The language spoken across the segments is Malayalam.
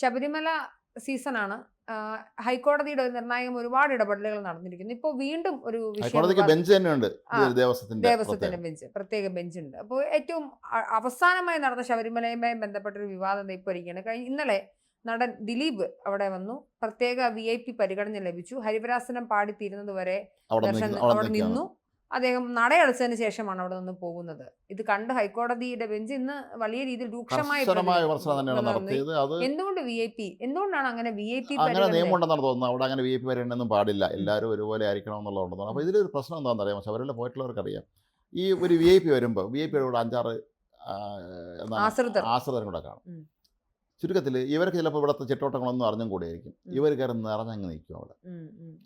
ശബരിമല സീസണാണ്. ആണ് ഹൈക്കോടതിയുടെ ഒരു നിർണായകം ഒരുപാട് ഇടപെടലുകൾ നടന്നിരിക്കുന്നു. ഇപ്പോൾ വീണ്ടും ഒരു ഹൈക്കോടതിക്ക് ബെഞ്ച് ഉണ്ട് ദേവസ്വത്തിന്റെ ദേവസ്വത്തിന്റെ പ്രത്യേകം. ബെഞ്ച് പ്രത്യേക ബെഞ്ചുണ്ട്. അപ്പോൾ ഏറ്റവും അവസാനമായി നടന്ന ശബരിമലയുമായി ബന്ധപ്പെട്ട ഒരു വിവാദം ഇപ്പോൾ ഇരിക്കുകയാണ്. കഴിഞ്ഞ ഇന്നലെ നടൻ ദിലീപ് അവിടെ വന്നു. പ്രത്യേക വി ഐ പി പരിഗണന ലഭിച്ചു. ഹരിവരാസനം പാടിത്തീരുന്നത് വരെ അവിടെ അവിടെ നിന്നു. അദ്ദേഹം നടയടച്ചതിന് ശേഷമാണ് അവിടെ നിന്ന് പോകുന്നത്. ഇത് കണ്ട് ഹൈക്കോടതിയുടെ ബെഞ്ച് ഇന്ന് വലിയ രീതിയിൽ രൂക്ഷമായ എന്തുകൊണ്ട് വി ഐ പി എന്തുകൊണ്ടാണ് അങ്ങനെ വി ഐ പി അങ്ങനെ നിയമം ഉണ്ടെന്നാണ് തോന്നുന്നത്. അവിടെ അങ്ങനെ വി ഐ പി വരണമെന്നും പാടില്ല. എല്ലാവരും ഒരുപോലെ ആയിരിക്കണം എന്നുള്ളതുകൊണ്ടാണ് അപ്പോൾ ഇതിലൊരു പ്രശ്നം എന്താണെന്ന് അറിയാം ശബരിമല പോയിട്ടുള്ളവർക്കറിയാം. ഈ ഒരു വി ഐ പി വരുമ്പോൾ വി ഐ പിയുടെ കൂടെ അഞ്ചാറ് ആശ്രിതർ. ആശ്രിതരും കൂടെ കാണും. ചുരുക്കത്തിൽ ഇവർക്ക് ചിലപ്പോൾ ഇവിടുത്തെ ചിട്ടോട്ടങ്ങളൊന്നും അറിഞ്ഞും കൂടിയായിരിക്കും. ഇവർ കയറി നിറഞ്ഞങ്ങ് നിൽക്കും അവിടെ.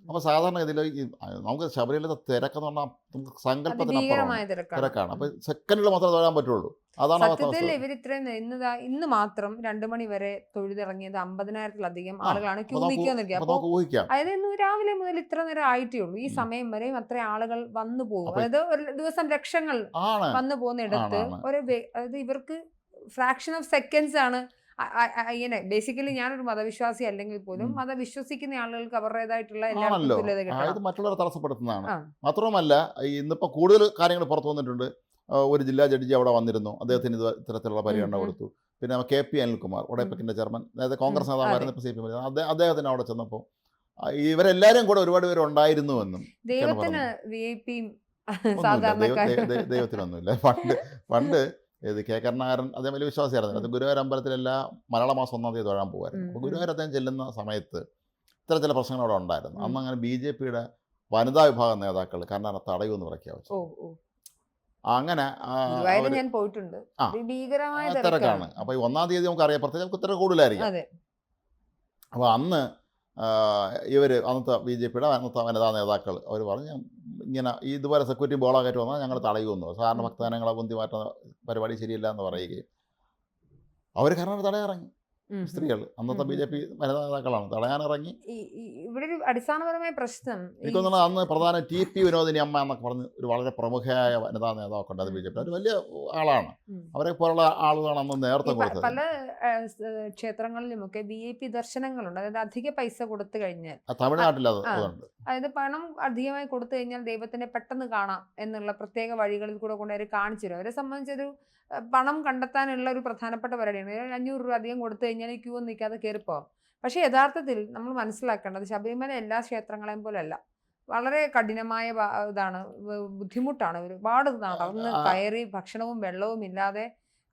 അപ്പൊ സാധാരണ അപ്പോൾ സാധാരണഗതിയിൽ ഈ നമുക്ക് ശബരിമലത്തെ തിരക്കെന്ന് പറഞ്ഞാൽ നമുക്ക് സങ്കല്പത്തിനപ്പുറമാണ് അതിഭീകരമായ തിരക്കാണ്. അപ്പൊ അപ്പോൾ സെക്കൻഡിൽ മാത്രമേ തൊഴാൻ പറ്റുള്ളൂ. അതാണ് സത്യത്തിൽ അവസ്ഥ ഇവർ ഇത്രയും ഇന്ന് ഇന്ന് മാത്രം രണ്ടു മണി വരെ തൊഴുതിറങ്ങിയത് അമ്പതിനായിരത്തിലധികം ആളുകളാണ് ക്യൂ നിൽക്കാൻ ഊഹിക്കാം. അതായത് ഇന്ന് രാവിലെ മുതൽ ഇത്ര നേരം ആയിട്ടേ ഉള്ളൂ ഈ സമയം വരെയും അത്ര ആളുകൾ വന്നു പോകും. അതായത് ഒരു ദിവസം ലക്ഷങ്ങൾ വന്നു പോകുന്നിടത്ത് ആണ്, ആണ്. ഒരു അതായത് ഇവർക്ക് ഫ്രാക്ഷൻ ഓഫ് സെക്കൻഡ്സ് ആണ് ഇങ്ങനെ ബേസിക്കലി ഞാനൊരു മതവിശ്വാസി അല്ലെങ്കിൽ പോലും മതവിശ്വസിക്കുന്ന മത വിശ്വസിക്കുന്ന ആളുകൾക്ക് അവരുടേതായിട്ടുള്ള എല്ലാ ഇത് മറ്റുള്ളവരെ തടസ്സപ്പെടുത്തുന്നതാണ്. മാത്രമല്ല മാത്രവുമല്ല ഈ ഇന്നിപ്പോൾ കൂടുതൽ കാര്യങ്ങൾ പുറത്തു വന്നിട്ടുണ്ട്. ഒരു ജില്ലാ ജഡ്ജി അവിടെ വന്നിരുന്നു. അദ്ദേഹത്തിന് ഇത് ഇത്തരത്തിലുള്ള പരിഗണന കൊടുത്തു. പിന്നെ കെ പി അനിൽകുമാർ ഉടയപ്പക്കിന്റെ ചെയർമാൻ അതായത് കോൺഗ്രസ് നേതാവായിരുന്നു ഇപ്പോൾ സി പി എം അദ്ദേഹത്തിന് അവിടെ ചെന്നപ്പോൾ ഇവരെല്ലാരും ഇവരെല്ലാവരും കൂടെ ഒരുപാട് പേര് ഉണ്ടായിരുന്നു എന്നും ദൈവത്തിനൊന്നുമില്ല. പണ്ട് പണ്ട് ഇത് കെ. കരുണാകരൻ അദ്ദേഹം വലിയ വിശ്വാസിയായിരുന്നു. അത് ഗുരുവായൂർ അമ്പലത്തിലെല്ലാ മലയാള മാസം ഒന്നാം തീയതി തൊഴാൻ പോകുമായിരുന്നു അപ്പോൾ ഗുരുവായൂർ അദ്ദേഹം ചെല്ലുന്ന സമയത്ത് ഇത്ര ചില പ്രശ്നങ്ങൾ അവിടെ ഉണ്ടായിരുന്നു. അന്ന് അങ്ങനെ ബി ജെ പിയുടെ വനിതാ വിഭാഗം നേതാക്കൾ കർണാടക തടയുമെന്ന് പ്രഖ്യാപിച്ചു ഓ ഓ. അങ്ങനെ ഞാൻ പോയിട്ടുണ്ട്. തിരക്കാണ്. അപ്പോൾ ഈ ഒന്നാം തീയതി നമുക്ക് അറിയാം. പ്രത്യേകിച്ച് നമുക്ക് തിരക്ക് കൂടുതലായിരിക്കും. അപ്പോൾ അന്ന് ഇവർ അന്നത്തെ ബി ജെ പിയുടെ അന്നത്തെ വനിതാ നേതാക്കൾ അവർ പറഞ്ഞു ഇങ്ങനെ ഇതുപോലെ സെക്യൂരിറ്റി ബോളാകറ്റ് വന്നാൽ ഞങ്ങൾ തടയുമെന്നു സാധാരണ. ഭക്തജനങ്ങളെ ബുന്തി മാറ്റുന്ന പരിപാടി ശരിയല്ല എന്ന് പറയുകയും അവർ കാരണം തടയിറങ്ങി. സ്ത്രീകൾ അന്നത്തെ ബി ജെ പി വനിതാ നേതാക്കളാണ് തടയാനിറങ്ങി. ഇവിടെ ഒരു അടിസ്ഥാനപരമായ പ്രശ്നം എനിക്ക് തോന്നുന്നത് അന്ന് പ്രധാന ടി പി വിനോദിനി അമ്മ എന്നൊക്കെ പറഞ്ഞ് ഒരു വളരെ പ്രമുഖയായ വനിതാ നേതാവൊക്കെ ഉണ്ട് അത് ബി ജെ പി. ഒരു വലിയ ആളാണ്. അവരെ പോലുള്ള ആളുകളാണ് അന്ന് നേരത്തെ കൊടുത്തത്. പല ക്ഷേത്രങ്ങളിലും ഒക്കെ ക്ഷേത്രങ്ങളിലുമൊക്കെ വി ഐ പി ദർശനങ്ങളുണ്ട്. അതായത് അധിക പൈസ കൊടുത്തു കഴിഞ്ഞാൽ തമിഴ്നാട്ടിൽ അത് അതുണ്ട്. അതായത് പണം അധികമായി കൊടുത്തു കഴിഞ്ഞാൽ ദൈവത്തിനെ പെട്ടെന്ന് കാണാം എന്നുള്ള പ്രത്യേക വഴികളിൽ കൂടെ കൊണ്ട് അവർ കാണിച്ചു തരും. അവരെ സംബന്ധിച്ചൊരു പണം കണ്ടെത്താനുള്ള ഒരു പ്രധാനപ്പെട്ട പരിപാടിയാണ്. അഞ്ഞൂറ് രൂപ അധികം കൊടുത്തു കഴിഞ്ഞാൽ ക്യൂ നിൽക്കാതെ കയറിപ്പോവാം. പക്ഷേ യഥാർത്ഥത്തിൽ നമ്മൾ മനസ്സിലാക്കേണ്ടത് ശബരിമല എല്ലാ ക്ഷേത്രങ്ങളെയും പോലെയല്ല വളരെ കഠിനമായ ഇതാണ് ബുദ്ധിമുട്ടാണ്. ഒരുപാട് നടന്ന്. കയറി ഭക്ഷണവും വെള്ളവും ഇല്ലാതെ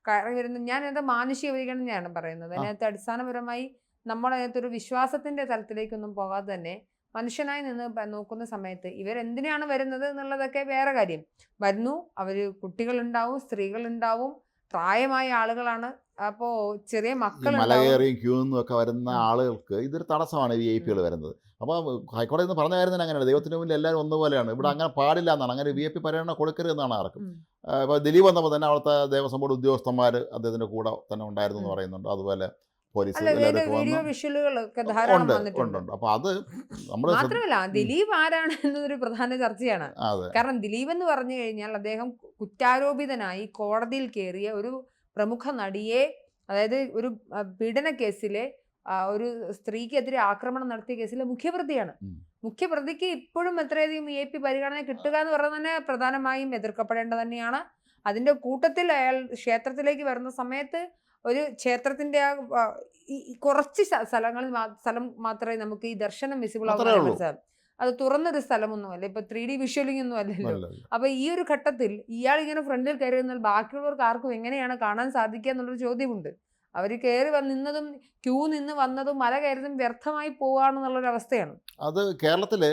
കയറി വരുന്ന ഞാൻ എന്താ മാനുഷിക പരിഗണനയാണ് പറയുന്നത്. അതിനകത്ത് അടിസ്ഥാനപരമായി നമ്മൾ അതിനകത്തൊരു വിശ്വാസത്തിന്റെ തലത്തിലേക്കൊന്നും പോകാതെ തന്നെ മനുഷ്യനായി നിന്ന് നോക്കുന്ന സമയത്ത് ഇവരെന്തിനാണ് വരുന്നത് എന്നുള്ളതൊക്കെ വേറെ കാര്യം. വരുന്നു അവർ കുട്ടികളുണ്ടാവും സ്ത്രീകളുണ്ടാവും പ്രായമായ ആളുകളാണ്. അപ്പോ ചെറിയ മക്കൾ മലകയറിയും ക്യൂന്നും ഒക്കെ വരുന്ന ആളുകൾക്ക് ഇതൊരു തടസ്സമാണ് വി ഐ പികൾ വരുന്നത്. അപ്പോൾ ഹൈക്കോടതി എന്ന് പറഞ്ഞ കാര്യം തന്നെ അങ്ങനെയാണ്. ദൈവത്തിന് മുന്നിൽ എല്ലാവരും ഒന്നുപോലെയാണ്. ഇവിടെ അങ്ങനെ പാടില്ല എന്നാണ്. അങ്ങനെ വി ഐ പി പരിഗണന കൊടുക്കരുത് എന്നാണ് ആർക്കും. ഇപ്പോൾ ദിലീപ് വന്നപ്പോൾ തന്നെ അവിടുത്തെ ദേവസ്വം ബോർഡ് ഉദ്യോഗസ്ഥന്മാർ അദ്ദേഹത്തിന്റെ കൂടെ തന്നെ ഉണ്ടായിരുന്നു എന്ന് പറയുന്നുണ്ട്. അതുപോലെ പോലീസ് വീഡിയോ വിഷ്വലുകളൊക്കെ ധാരാളം വന്നിട്ടുണ്ട്. അപ്പോൾ അത് മാത്രമല്ല ദിലീപ് ആരാണ് എന്നതൊരു പ്രധാന ചർച്ചയാണ്. കാരണം ദിലീപ് എന്ന് പറഞ്ഞു കഴിഞ്ഞാൽ അദ്ദേഹം കുറ്റാരോപിതനായി കോടതിയിൽ കയറിയ ഒരു പ്രമുഖ നടിയെ അതായത് ഒരു പീഡന കേസിലെ ഒരു സ്ത്രീക്കെതിരെ ആക്രമണം നടത്തിയ കേസിലെ മുഖ്യപ്രതിയാണ്. മുഖ്യപ്രതിക്ക് ഇപ്പോഴും എത്രയധികം എ പി പരിഗണന കിട്ടുക എന്ന് പറഞ്ഞ തന്നെ പ്രധാനമായും എതിർക്കപ്പെടേണ്ടത് തന്നെയാണ്. അതിന്റെ കൂട്ടത്തിൽ അയാൾ ക്ഷേത്രത്തിലേക്ക് വരുന്ന സമയത്ത് ഒരു ക്ഷേത്രത്തിന്റെ ആ കുറച്ച് സ്ഥ- സ്ഥലങ്ങളിൽ സ്ഥലം മാത്രമേ നമുക്ക് ഈ ദർശനം വിസിബിൾ ആവുകയുള്ളൂ സാർ അത് തുറന്നൊരു സ്ഥലമൊന്നുമല്ല. ഇപ്പൊ ത്രീ ഡി വിഷ്വലിംഗ് ഒന്നും അല്ലല്ലോ. അപ്പൊ ഈ ഒരു ഘട്ടത്തിൽ ഇയാൾ ഇങ്ങനെ ഫ്രണ്ടിൽ കയറി നിന്നാൽ ബാക്കിയുള്ളവർക്ക് ആർക്കും എങ്ങനെയാണ് കാണാൻ സാധിക്കുക എന്നുള്ളൊരു ചോദ്യമുണ്ട്. അവർ കയറി നിന്നതും ക്യൂ നിന്ന് വന്നതും മല കയറിയതും വ്യർത്ഥമായി പോവാണെന്നുള്ളൊരു അവസ്ഥയാണ്. അത് കേരളത്തിലെ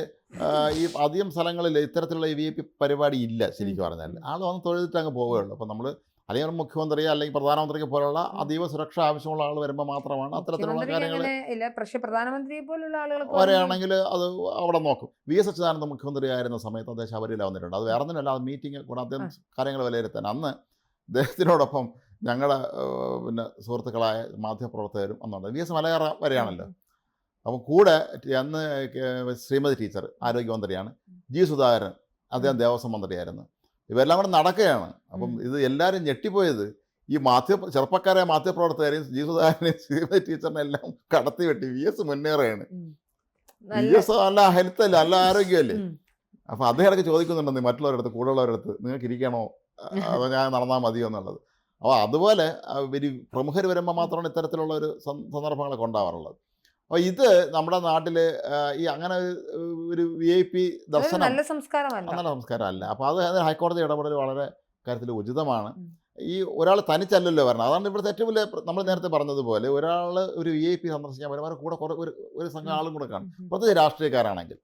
ഈ അധികം സ്ഥലങ്ങളിൽ ഇത്തരത്തിലുള്ള വി ഐ പി പരിപാടി ഇല്ല ശരിക്കും പറഞ്ഞാൽ ആൾ വന്ന് തൊഴുതിട്ട് അങ്ങ് പോവുകയുള്ളൂ. അപ്പോൾ നമ്മൾ അല്ലെങ്കിൽ മുഖ്യമന്ത്രി അല്ലെങ്കിൽ പ്രധാനമന്ത്രിക്ക് പോലുള്ള അതീവ സുരക്ഷ ആവശ്യമുള്ള ആൾ വരുമ്പോൾ മാത്രമാണ് അത്തരത്തിലുള്ള കാര്യങ്ങൾ അവരെയാണെങ്കിൽ പക്ഷെ പ്രധാനമന്ത്രിയെ പോലുള്ള ആളുകൾ അത് അവിടെ നോക്കും. വി എസ് അച്യുതാനന്ദ മുഖ്യമന്ത്രി ആയിരുന്ന സമയത്ത് അദ്ദേഹം ശബരിമല വന്നിട്ടുണ്ട്. അത് വേറെ ഒന്നുമല്ല അത് മീറ്റിംഗ് കൂടെ അദ്ദേഹം കാര്യങ്ങൾ വിലയിരുത്താൻ. അന്ന് അദ്ദേഹത്തിനോടൊപ്പം ഞങ്ങളുടെ പിന്നെ സുഹൃത്തുക്കളായ മാധ്യമപ്രവർത്തകരും അന്നുണ്ട് വി എസ് മലയാറ വരെയാണല്ലോ അപ്പം കൂടെ അന്ന് ശ്രീമതി ടീച്ചർ ആരോഗ്യമന്ത്രിയാണ്. ജി സുധാകരൻ അദ്ദേഹം ദേവസ്വം മന്ത്രിയായിരുന്നു. ഇവരെല്ലാം കൂടെ നടക്കുകയാണ്. അപ്പം ഇത് എല്ലാവരും ഞെട്ടിപ്പോയത് ഈ മാധ്യ ചെറുപ്പക്കാരെ മാധ്യമപ്രവർത്തകരെയും ജീവസുധാരനെയും ശ്രീമതി ടീച്ചറിനെ എല്ലാം കടത്തി വെട്ടി. വി എസ് മുന്നേറുകയാണ് വി എസ് നല്ല ഹെൽത്ത് അല്ലേ? നല്ല ആരോഗ്യമല്ലേ. അപ്പൊ അദ്ദേഹം ഇടയ്ക്ക് ചോദിക്കുന്നുണ്ടെന്ന് മറ്റുള്ളവരടുത്ത് കൂടെയുള്ളവരടുത്ത് നിങ്ങൾക്ക് ഇരിക്കണോ? അതോ ഞാൻ നടന്നാൽ മതിയോ? എന്നുള്ളത്. അപ്പോൾ അതുപോലെ ഒരു പ്രമുഖർ വരുമ്പോൾ മാത്രമാണ് ഇത്തരത്തിലുള്ള ഒരു സന്ദർഭങ്ങളൊക്കെ ഉണ്ടാവാറുള്ളത്. അപ്പോൾ ഇത് നമ്മുടെ നാട്ടിൽ ഈ അങ്ങനെ ഒരു- വി ഐ പി ദർശനം നല്ല സംസ്കാരമല്ല. നല്ല സംസ്കാരമല്ല. അപ്പോൾ അത് ഹൈക്കോടതി ഇടപെടൽ വളരെ കാര്യത്തിൽ ഉചിതമാണ്. ഈ ഒരാൾ തനിച്ചല്ലല്ലോ വരണം അതാണ് ഇവിടുത്തെ ഏറ്റവും വലിയ നമ്മൾ നേരത്തെ പറഞ്ഞതുപോലെ ഒരാൾ ഒരു വി ഐ പി സന്ദർശിക്കാൻ വരുമ്പോൾ അവരുടെ കൂടെ കുറേ ഒരു ഒരു സംഘം ആളും കൂടെ കാണും. പ്രത്യേകിച്ച് രാഷ്ട്രീയക്കാരാണെങ്കിൽ.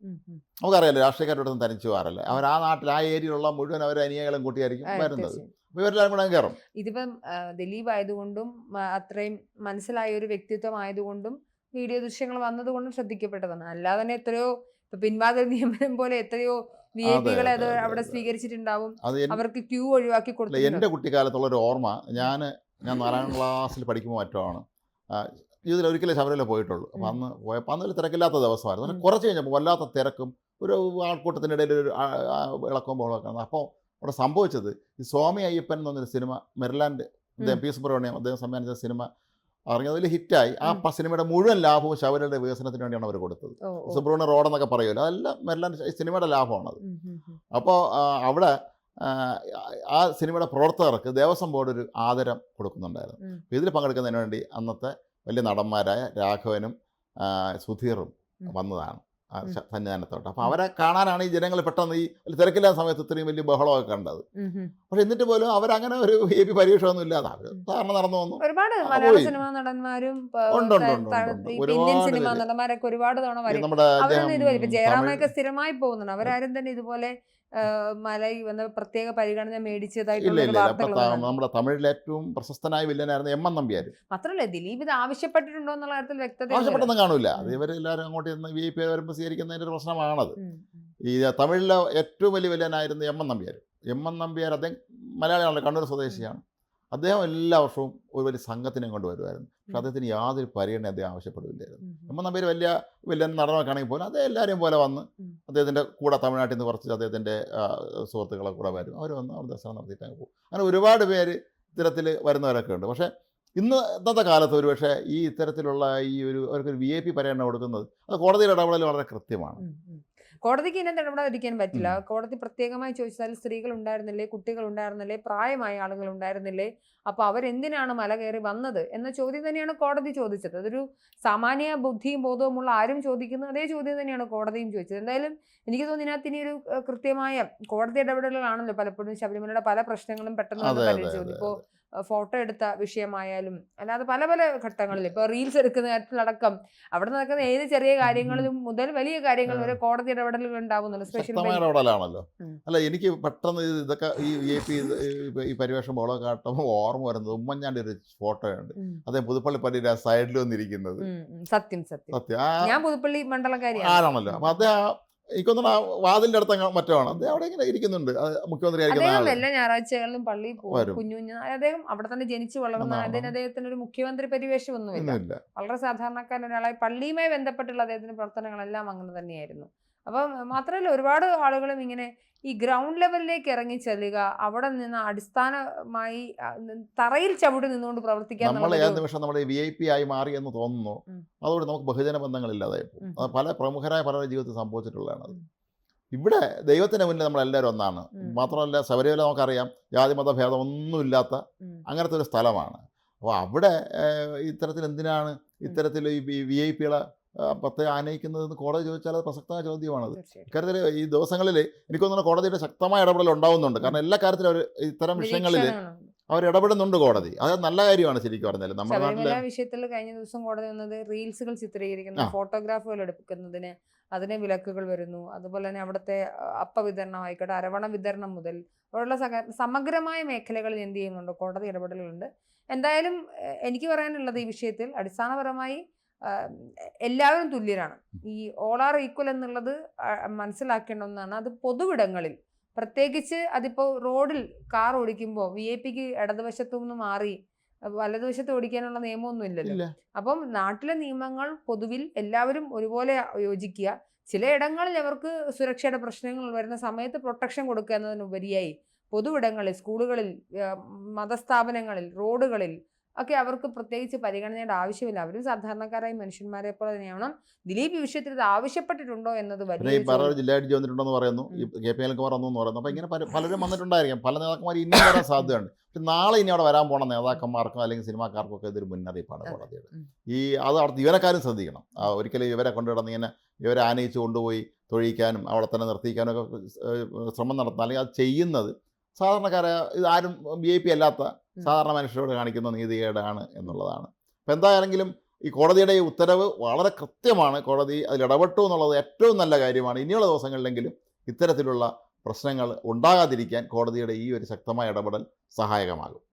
നമുക്കറിയാലോ രാഷ്ട്രീയക്കാരുടെ അടുത്ത് തനിച്ചു പോകാറില്ല. അവർ ആ നാട്ടിൽ ആ ഏരിയയിലുള്ള മുഴുവൻ അവർ അനിയകളും കൂട്ടിയായിരിക്കും വരുന്നത്. ഇവരെല്ലാം കൂടെ കയറും. ഇതിപ്പം ദിലീപ് ആയതുകൊണ്ടും അത്രയും മനസ്സിലായ ഒരു വ്യക്തിത്വം ആയതുകൊണ്ടും വീഡിയോ ദൃശ്യങ്ങൾ വന്നതുകൊണ്ട് ശ്രദ്ധിക്കപ്പെട്ടതാണ്. അല്ലാതെ തന്നെ എത്രയോ പിൻവാതിൽ നിയമനം പോലെ എത്രയോ വി ഐ പികളെ അത് അവിടെ സ്വീകരിച്ചിട്ടുണ്ടാവും. അവർക്ക് ക്യൂ ഒഴിവാക്കി കൊടുത്തു എന്റെ എന്റെ കുട്ടിക്കാലത്തുള്ള ഒരു ഓർമ്മ ഞാൻ ഞാൻ നാലാം ക്ലാസ്സിൽ പഠിക്കുമ്പോൾ മറ്റുമാണ് ജീവിതത്തിൽ ഒരിക്കലേ ശബരിമല പോയിട്ടുള്ളൂ. അപ്പം അന്ന് പോയപ്പോൾ അന്ന് ഒരു തിരക്കില്ലാത്ത ദിവസമായിരുന്നു. അങ്ങനെ കുറച്ച് കഴിഞ്ഞപ്പോൾ വല്ലാത്ത തിരക്കും ഒരു ആൾക്കൂട്ടത്തിനിടയിൽ ഒരു ഇളക്കവും ബഹളമൊക്കെ അപ്പോൾ അവിടെ സംഭവിച്ചത് ഈ സ്വാമി അയ്യപ്പൻ എന്ന് പറഞ്ഞൊരു സിനിമ മെറിലാൻഡ് അദ്ദേഹം പി സുബ്രഹ്മണ്യം അദ്ദേഹം സംവിധാനിച്ച സിനിമ അതിൽ ഹിറ്റായി. ആ സിനിമയുടെ മുഴുവൻ ലാഭവും ശബരിയുടെ വികസനത്തിന് വേണ്ടിയാണ് അവർ കൊടുത്തത്. സുബ്രഹ്മണ്യ റോഡ് എന്നൊക്കെ പറയുമല്ലോ. അതെല്ലാം മെല്ലാൻ സിനിമയുടെ ലാഭമാണത്. അപ്പോൾ അവിടെ ആ, സിനിമയുടെ പ്രവർത്തകർക്ക് ദേവസ്വം ബോർഡ് ഒരു ആദരം കൊടുക്കുന്നുണ്ടായിരുന്നു. ഇതിൽ പങ്കെടുക്കുന്നതിന് വേണ്ടി അന്നത്തെ വലിയ നടന്മാരായ രാഘവനും സുധീറും വന്നതാണ്. സന്നിധാനത്തോട്ട്. അപ്പോൾ അവരെ കാണാനാണ് ഈ ജനങ്ങൾ പെട്ടെന്ന് ഈ തിരക്കില്ലാത്ത സമയത്ത് ഇത്രയും വലിയ ബഹളമൊക്കെ കണ്ടത്. പക്ഷെ എന്നിട്ട് പോലും അവരങ്ങനെ ഒരു എ പി പരീക്ഷ ഒന്നും ഇല്ലാതെ അവർ സാധാരണ നടന്നു വന്നു. ഒരുപാട് മലയാള. സിനിമാ നടന്മാരും ഉണ്ട്, ഉണ്ട്, ഉണ്ട്, ഒരുപാട് നമ്മുടെ ജയറാമൊക്കെ സ്ഥിരമായി പോകുന്നുണ്ട്. അവരാരും തന്നെ ഇതുപോലെ മലയിൽ വന്ന പ്രത്യേക പരിഗണന മേടിച്ചതായിട്ടുള്ള നമ്മുടെ തമിഴിലെ ഏറ്റവും പ്രശസ്തനായ വില്ലനായിരുന്നു എം എൻ നമ്പ്യാർ മാത്രമല്ല ദിലീപ് ഇത് ആവശ്യപ്പെട്ടിട്ടുണ്ടോ എന്നുള്ള കാര്യത്തിൽ വ്യക്തത ആവശ്യപ്പെട്ടൊന്നും കാണൂല. അത് ഉം. ഇവരെല്ലാവരും അങ്ങോട്ട് ചെന്ന് വി ഐ പി വരുമ്പോൾ സ്വീകരിക്കുന്നതിന്റെ ഒരു പ്രശ്നമാണത്. ഈ തമിഴിലെ ഏറ്റവും വലിയ വില്ലനായിരുന്നു M N Nambiar M N Nambiar അദ്ദേഹം മലയാളിയാണല്ലോ കണ്ണൂർ സ്വദേശിയാണ്. അദ്ദേഹം എല്ലാ വർഷവും ഒരു വലിയ സംഘത്തിനെ കൊണ്ട് വരുമായിരുന്നു. പക്ഷെ അദ്ദേഹത്തിന് യാതൊരു പരിഗണന അദ്ദേഹം ആവശ്യപ്പെടുകയില്ലായിരുന്നു. നമ്മൾ എം വലിയ വലിയ വില്ലൻ നടനൊക്കെ ആണെങ്കിൽ പോലും അദ്ദേഹം എല്ലാവരെയും പോലെ വന്ന്. അദ്ദേഹത്തിന്റെ കൂടെ തമിഴ്നാട്ടിൽ നിന്ന് കുറച്ച് അദ്ദേഹത്തിന്റെ സുഹൃത്തുക്കളെ കൂടെ വരും അവർ വന്ന് അവർ ദർശനം നടത്തിയിട്ട് അങ്ങ് പോകും. അങ്ങനെ ഒരുപാട് പേര് ഇത്തരത്തിൽ വരുന്നവരൊക്കെ ഉണ്ട്. പക്ഷേ ഇന്ന് ഇന്നത്തെ കാലത്ത് ഒരു പക്ഷേ ഈ ഇത്തരത്തിലുള്ള ഈ ഒരു അവർക്കൊരു വി ഐ പി പരിഗണന കൊടുക്കുന്നത് അത് കോടതിയുടെ ഇടപെടൽ വളരെ കൃത്യമാണ്. കോടതിക്ക് ഇതിനകത്ത് ഇടപെടാതിരിക്കാൻ പറ്റില്ല. കോടതി പ്രത്യേകമായി ചോദിച്ചാൽ സ്ത്രീകൾ ഉണ്ടായിരുന്നില്ലേ കുട്ടികൾ ഉണ്ടായിരുന്നില്ലേ പ്രായമായ ആളുകൾ ഉണ്ടായിരുന്നില്ലേ അപ്പൊ അവരെന്തിനാണ് മല കയറി വന്നത് എന്ന ചോദ്യം തന്നെയാണ് കോടതി ചോദിച്ചത്. അതൊരു സാമാന്യ ബുദ്ധിയും ബോധവുമുള്ള ആരും ചോദിക്കുന്ന അതേ ചോദ്യം തന്നെയാണ് കോടതിയും ചോദിച്ചത്. എന്തായാലും എനിക്ക് തോന്നുന്നു ഇതിനകത്ത് ഇനി ഒരു കൃത്യമായ കോടതി ഇടപെടലുകളാണല്ലോ പലപ്പോഴും ശബരിമലയുടെ പല പ്രശ്നങ്ങളും പെട്ടെന്ന് വന്ന് അതെ, അതെ, അതെ, ഫോട്ടോ എടുത്ത വിഷയമായാലും അല്ലാതെ പല പല ഘട്ടങ്ങളിൽ ഇപ്പോൾ റീൽസ് എടുക്കുന്ന കാര്യത്തിലടക്കം അവിടെ നടക്കുന്ന ഏത് ചെറിയ കാര്യങ്ങളിലും മുതൽ വലിയ കാര്യങ്ങൾ വരെ കോടതി ഇടപെടലുകൾ ഉണ്ടാവുന്നുണ്ട് സ്പെഷ്യൽ ഇടപെടലാണല്ലോ. അല്ല എനിക്ക് പെട്ടെന്ന് ഇതൊക്കെ ഈ എ പി ഈ പരിവേഷം ബോളൊക്കെ കാട്ടുമ്പോൾ ഓർമ്മ വരുന്നത് ഉമ്മൻചാണ്ടി ഒരു ഫോട്ടോ ഉണ്ട് അദ്ദേഹം പുതുപ്പള്ളി പള്ളിയുടെ സൈഡിൽ വന്നിരിക്കുന്നത്. സത്യം സത്യം. സത്യം. ഞാൻ പുതുപ്പള്ളി മണ്ഡലക്കാരി ആരാണല്ലോ? അപ്പൊ അദ്ദേഹം എനിക്കൊന്നും ആ വാതിലിന്റെ അടുത്ത് മറ്റോ ആണ് അദ്ദേഹം അവിടെ ഇങ്ങനെ ഇരിക്കുന്നുണ്ട്. മുഖ്യമന്ത്രി ആയിരിക്കുന്ന എല്ലാ ഞായറാഴ്ചകളിലും പള്ളിയിൽ പോകും. കുഞ്ഞു കുഞ്ഞു അദ്ദേഹം അവിടെ തന്നെ ജനിച്ചു വളർന്ന അദ്ദേഹം അതിന് അദ്ദേഹത്തിന് ഒരു മുഖ്യമന്ത്രി പരിവേഷമൊന്നുമില്ല. വളരെ സാധാരണക്കാരൻ ഒരാളായി പള്ളിയുമായി ബന്ധപ്പെട്ടുള്ള അദ്ദേഹത്തിന്റെ പ്രവർത്തനങ്ങളെല്ലാം അങ്ങനെ തന്നെയായിരുന്നു. അപ്പം മാത്രമല്ല ഒരുപാട് ആളുകളും ഇങ്ങനെ ഈ ഗ്രൗണ്ട് ലെവലിലേക്ക് ഇറങ്ങി ചെല്ലുക അവിടെ നിന്ന് അടിസ്ഥാനമായി തറയിൽ ചവിട്ടി നിന്നുകൊണ്ട് പ്രവർത്തിക്കാൻ നമ്മൾ ഏത് നിമിഷം നമ്മുടെ വി ഐ പി ആയി മാറി എന്ന് തോന്നുന്നു അതുകൊണ്ട് അതോടെ നമുക്ക് ബഹുജന ബന്ധങ്ങളില്ലാതെ. അത് പല പ്രമുഖരായ പലരുടെ ജീവിതത്തിൽ സംഭവിച്ചിട്ടുള്ളതാണ് അത്. ഇവിടെ ദൈവത്തിന്റെ മുന്നിൽ നമ്മൾ എല്ലാവരും ഒന്നാണ് മാത്രമല്ല ശബരിമല നമുക്കറിയാം ജാതി മത ഭേദം ഒന്നുമില്ലാത്ത ഉം. അങ്ങനത്തെ ഒരു സ്ഥലമാണ്. അപ്പോൾ അവിടെ ഇത്തരത്തിൽ എന്തിനാണ് ഇത്തരത്തിൽ ഈ വി ഐ പികളെ പ്രത്യേകം ആനയിക്കുന്നതെന്ന് കോടതി ചോദിച്ചാൽ അത് പ്രസക്തമായ ചോദ്യമാണത്. ഇക്കാര്യത്തിൽ ഈ ദിവസങ്ങളിൽ എനിക്കൊന്നും കോടതിയുടെ ശക്തമായ ഇടപെടൽ ഉണ്ടാവുന്നുണ്ട്. കാരണം എല്ലാ കാര്യത്തിലും അവർ ഇത്തരം വിഷയങ്ങളിൽ അവർ ഇടപെടുന്നുണ്ട് കോടതി. അത് നല്ല കാര്യമാണ് ശരിക്കും പറഞ്ഞാൽ നമ്മുടെ ശബരിമല വിഷയത്തിൽ കഴിഞ്ഞ ദിവസം കോടതി വന്നത് റീൽസുകൾ ചിത്രീകരിക്കുന്ന ഫോട്ടോഗ്രാഫുകൾ എടുക്കുന്നതിന് അതിന് വിലക്കുകൾ വരുന്നു. അതുപോലെ തന്നെ അവിടുത്തെ അപ്പ വിതരണം ആയിക്കോട്ടെ അരവണ വിതരണം മുതൽ അവിടെയുള്ള സമഗ്രമായ മേഖലകളിൽ എന്ത് ചെയ്യുന്നുണ്ട്? കോടതി ഇടപെടലുകളുണ്ട്. എന്തായാലും എനിക്ക് പറയാനുള്ളത് ഈ വിഷയത്തിൽ അടിസ്ഥാനപരമായി എല്ലാവരും തുല്യരാണ്. ഈ ഓൾ ആർ ഈക്വൽ എന്നുള്ളത് മനസ്സിലാക്കേണ്ട ഒന്നാണ് അത് പൊതുവിടങ്ങളിൽ പ്രത്യേകിച്ച് അതിപ്പോൾ റോഡിൽ കാർ ഓടിക്കുമ്പോൾ വി ഐ പിക്ക് ഇടതുവശത്തു നിന്ന് മാറി വലതുവശത്ത് ഓടിക്കാനുള്ള നിയമമൊന്നും ഇല്ലല്ലോ. അപ്പം നാട്ടിലെ നിയമങ്ങൾ പൊതുവിൽ എല്ലാവരും ഒരുപോലെ യോജിക്കുക. ചിലയിടങ്ങളിൽ അവർക്ക് സുരക്ഷയുടെ പ്രശ്നങ്ങൾ വരുന്ന സമയത്ത് പ്രൊട്ടക്ഷൻ കൊടുക്കുക എന്നതിനുപരിയായി പൊതുവിടങ്ങളിൽ സ്കൂളുകളിൽ മതസ്ഥാപനങ്ങളിൽ റോഡുകളിൽ ഒക്കെ അവർക്ക് പ്രത്യേകിച്ച് പരിഗണനയുടെ ആവശ്യമില്ല. അവരും സാധാരണക്കാരായ മനുഷ്യന്മാരെ പോലെ തന്നെയാണ് ദിലീപ് ഈ വിഷയത്തിൽ ഇത് ആവശ്യപ്പെട്ടിട്ടുണ്ടോ എന്നത് വലിയ ജില്ലാ വന്നിട്ടുണ്ടെന്ന് പറയുന്നു. ഈ കെ പി എൽകുമാർ വന്നു എന്ന് പറയുന്നു. അപ്പോൾ ഇങ്ങനെ പലരും വന്നിട്ടുണ്ടായിരിക്കും. പല നേതാക്കന്മാർ ഇനിയും വരാൻ സാധ്യതയുണ്ട്. നാളെ ഇനി അവിടെ വരാൻ പോണ നേതാക്കന്മാർക്കും അല്ലെങ്കിൽ സിനിമാക്കാർക്കും ഒക്കെ ഇതൊരു മുന്നറിയിപ്പാണ്. കോടതിയുടെ ഈ അത് അവിടുത്തെ ഇവരെക്കാരും ശ്രദ്ധിക്കണം. ആ, ഒരിക്കലും ഇവരെ കൊണ്ടുവിടുന്ന ഇങ്ങനെ ഇവരെ ആനയിച്ച് കൊണ്ടുപോയി തൊഴിക്കാനും അവിടെ തന്നെ നിർത്തിക്കാനും ഒക്കെ ശ്രമം നടത്തുന്ന അല്ലെങ്കിൽ അത് ചെയ്യുന്നത് സാധാരണക്കാരെ ഇത് ആരും ബി ഐ പി അല്ലാത്ത സാധാരണ മനുഷ്യരോട് കാണിക്കുന്ന നീതികേടാണ് എന്നുള്ളതാണ്. അപ്പം എന്തായാലെങ്കിലും ഈ കോടതിയുടെ ഈ ഉത്തരവ് വളരെ കൃത്യമാണ്. കോടതി അതിൽ ഇടപെട്ടു എന്നുള്ളത് ഏറ്റവും നല്ല കാര്യമാണ്. ഇനിയുള്ള ദിവസങ്ങളിലെങ്കിലും ഇത്തരത്തിലുള്ള പ്രശ്നങ്ങൾ ഉണ്ടാകാതിരിക്കാൻ കോടതിയുടെ ഈ ഒരു ശക്തമായ ഇടപെടൽ സഹായകമാകും.